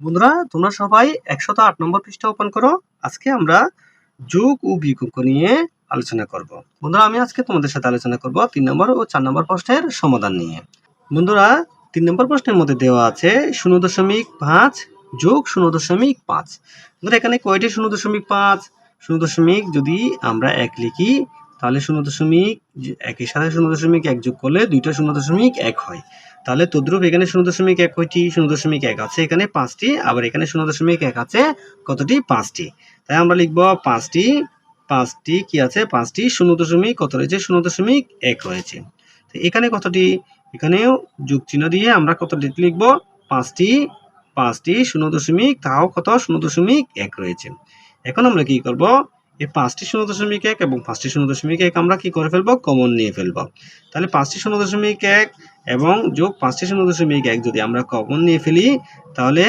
বন্ধুরা, তোমরা সবাই একশত আট নম্বর পৃষ্ঠা ওপেন করো। আজকে আমরা যোগ ও বিয়োগ নিয়ে আলোচনা করব। বন্ধুরা, আমি আজকে তোমাদের সাথে আলোচনা করব তিন নম্বর ও চার নম্বর প্রশ্নের সমাধান নিয়ে। বন্ধুরা, তিন নম্বর প্রশ্নের মধ্যে দেওয়া আছে শূন্য দশমিক পাঁচ যোগ শূন্য দশমিক পাঁচ। বন্ধুরা, এখানে কয়টি শূন্য দশমিক পাঁচ? শূন্য দশমিক যদি আমরা এক লিখি, তাহলে শূন্য দশমিক একের সাথে শূন্য দশমিক এক যোগ করলে দুইটা শূন্য দশমিক এক হয়। তাহলে তদ্রুপ এখানে শূন্য দশমিক এক কয়টি? শূন্য দশমিক এক আছে এখানে পাঁচটি, আবার এখানে শূন্য দশমিক এক আছে কতটি? পাঁচটি। তাই আমরা লিখব পাঁচটি পাঁচটি কি আছে? পাঁচটি, শূন্য দশমিক কত রয়েছে? শূন্য দশমিক এক রয়েছে। তো এখানে কতটি? এখানেও যোগ চিহ্ন দিয়ে আমরা কত লিখব? পাঁচটি পাঁচটি, শূন্য দশমিক, তাও কত? শূন্য দশমিক এক রয়েছে। এখন আমরা কি করব? এই পাঁচটি শূন্য দশমিক এক এবং পাঁচটি শূন্য দশমিক এক আমরা কি করে ফেলব? কমন নিয়ে ফেলব। তাহলে পাঁচটি শূন্য দশমিক এক এবং যোগ পাঁচটি শূন্য দশমিক এক যদি আমরা কমন নিয়ে ফেলি, তাহলে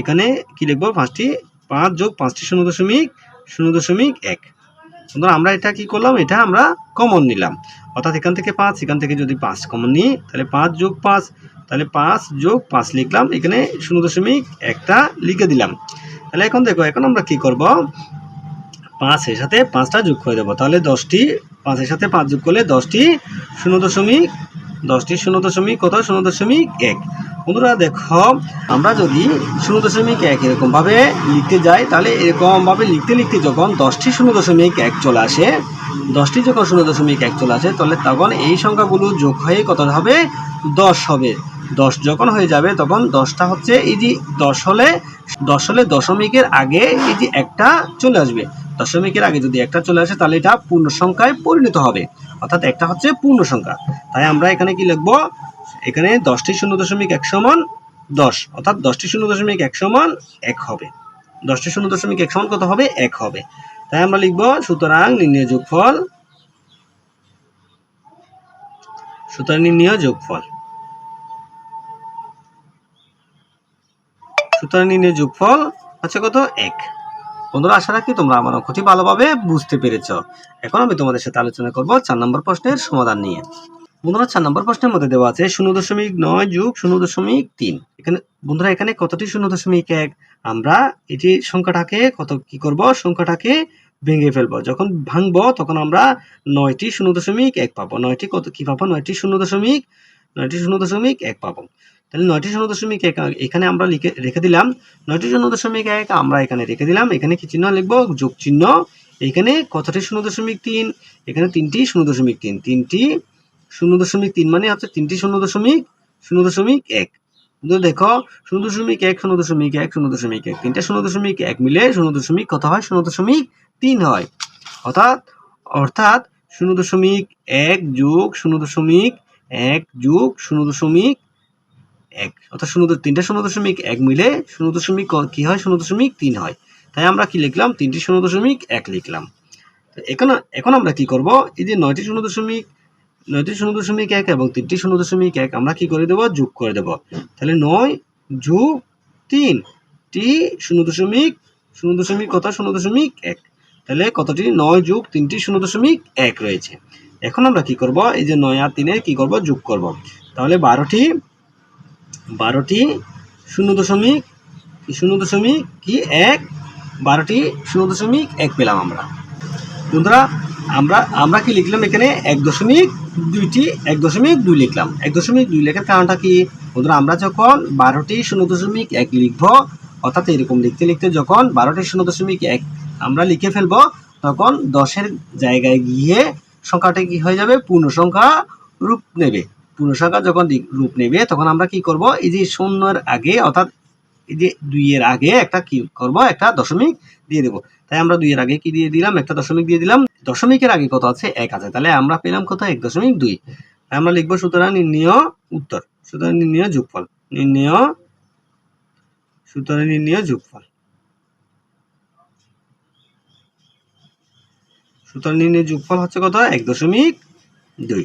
এখানে কি লিখব? পাঁচটি, পাঁচ যোগ পাঁচটি শূন্য দশমিক শূন্য দশমিক এক। বন্ধুরা আমরা এটা কি করলাম? এটা আমরা কমন নিলাম। অর্থাৎ এখান থেকে পাঁচ, এখান থেকে যদি পাঁচ কমন নিই, তাহলে পাঁচ যোগ পাঁচ, তাহলে পাঁচ যোগ পাঁচ লিখলাম। এখানে শূন্য দশমিক একটা লিখে দিলাম। তাহলে এখন দেখো, এখন আমরা কি করব? পাঁচের সাথে পাঁচটা যোগ করে দেবো। তাহলে দশটি পাঁচের সাথে পাঁচ যোগ করলে দশটি শূন্য দশমিক, দশটি শূন্য দশমিক কত? শূন্য দশমিক এক। বন্ধুরা দেখো, আমরা যদি শূন্য দশমিক এক এরকমভাবে লিখতে যাই, তাহলে এরকমভাবে লিখতে লিখতে যখন দশটি শূন্য দশমিক এক চলে আসে, দশটি যখন শূন্য দশমিক এক চলে আসে, তাহলে তখন এই সংখ্যাগুলো যোগ হয়ে কত হবে? দশ হবে। দশ যখন হয়ে যাবে, তখন দশটা হচ্ছে এই যে দশ হলে দশ হলে দশমিকের আগে এই যে একটা চলে আসবে। দশমিকের আগে যদি একটা চলে আসে, তাহলে এটা পূর্ণ সংখ্যায় পরিণত হবে। অর্থাৎ একটা হচ্ছে পূর্ণ সংখ্যা তাই আমরা এখানে কি লিখব? এখানে দশটি শূন্য দশমিক এক সমান দশ। অর্থাৎ দশটি শূন্য দশমিক এক সমান এক হবে। দশটি শূন্য দশমিক এক সমান কত হবে? এক হবে। তাই আমরা লিখব, সুতরাং নির্ণয় যোগফল, সুতরাং নির্ণয় যোগফল। সুতরাং নির্ণয় যোগফল হচ্ছে কত? এক। বন্ধুরা, আশা রাখি তোমরা আমার অঙ্কটি ভালোভাবে বুঝতে পেরেছ। এখন আমি তোমাদের সাথে আলোচনা করব চার নম্বর প্রশ্নের সমাধান নিয়ে। বন্ধুরা, চার নম্বর প্রশ্নের মধ্যে দেওয়া আছে শূন্য দশমিক নয় যুগ শূন্য দশমিক তিন। এখানে, বন্ধুরা, এখানে কতটি শূন্য দশমিক এক? আমরা এটি সংখ্যাটাকে কত, কি করব? সংখ্যাটাকে ভেঙে ফেলব। যখন ভাঙবো, তখন আমরা নয়টি শূন্য দশমিক এক পাবো। নয়টি কত, কি পাবো? নয়টি শূন্য দশমিক, নয়টি শূন্য দশমিক এক পাবো। তাহলে নয়টি শূন্য দশমিক এক এখানে আমরা লিখে রেখে দিলাম নয়টি শূন্য দশমিক এক আমরা এখানে রেখে দিলাম এখানে কি চিহ্ন লিখব যোগ চিহ্ন এখানে কতটি শূন্য দশমিক তিন এখানে তিনটি শূন্য দশমিক তিন তিনটি শূন্য দশমিক তিন মানে হচ্ছে তিনটি শূন্য দশমিক শূন্য দশমিক এক দেখো শূন্য দশমিক এক শূন্য দশমিক এক শূন্য দশমিক এক তিনটা শূন্য দশমিক এক মিলে শূন্য দশমিক কত হয় শূন্য দশমিক তিন হয় অর্থাৎ অর্থাৎ শূন্য দশমিক এক যোগ শূন্য দশমিক এক যোগ শূন্য দশমিক এক অর্থাৎ শূন্য তিনটা শূন্য দশমিক এক মিলে শূন্য দশমিক কি হয় শূন্য দশমিক তিন হয় তাই আমরা কি লিখলাম তিনটি শূন্য দশমিক এক লিখলাম এখন এখন আমরা কি করব এই যে নয়টি শূন্য দশমিক নয়টি শূন্য দশমিক এক এবং তিনটি শূন্য দশমিক এক আমরা কি করে দেব যোগ করে দেব তাহলে নয় যোগ তিন টি শূন্য দশমিক শূন্য দশমিক কত শূন্য দশমিক এক তাহলে কতটি নয় যোগ তিনটি শূন্য দশমিক এক রয়েছে এখন আমরা কি করব এই যে নয় আর তিনে কি করব যোগ করব তাহলে বারোটি বারোটি শূন্য দশমিক শূন্য দশমিক কি এক? বারোটি শূন্য দশমিক এক পেলাম আমরা। বন্ধুরা, আমরা আমরা কি লিখলাম এখানে? এক দশমিক দুইটি, এক দশমিক দুই লিখলাম। এক দশমিক দুই লেখার কারণটা কি? বন্ধুরা, আমরা যখন বারোটি শূন্য দশমিক এক লিখব, অর্থাৎ এরকম লিখতে লিখতে যখন বারোটি শূন্য দশমিক এক আমরা লিখে ফেলব, তখন দশের জায়গায় গিয়ে সংখ্যাটা কি হয়ে যাবে? পূর্ণ সংখ্যা রূপ নেবে। পূর্ণ সংখ্যা যখন রূপ নেবে, তখন আমরা কি করব? এই যে শূন্যের আগে, অর্থাৎ এই যে দুইয়ের আগে একটা কি করব? একটা দশমিক দিয়ে দেবো। তাই আমরা দুইয়ের আগে কি দিয়ে দিলাম? একটা দশমিক দিয়ে দিলাম। দশমিকের আগে কত আছে? এক আছে। তাহলে আমরা পেলাম কত? এক দশমিক দুই। আমরা লিখব সুতরাং নির্ণয় উত্তর। সুতরাং নির্ণয় যোগফল। নির্ণয়, সুতরাং নির্ণয় যোগফল। সুতরাং নির্ণয় যোগফল হচ্ছে কত? এক দশমিক দুই।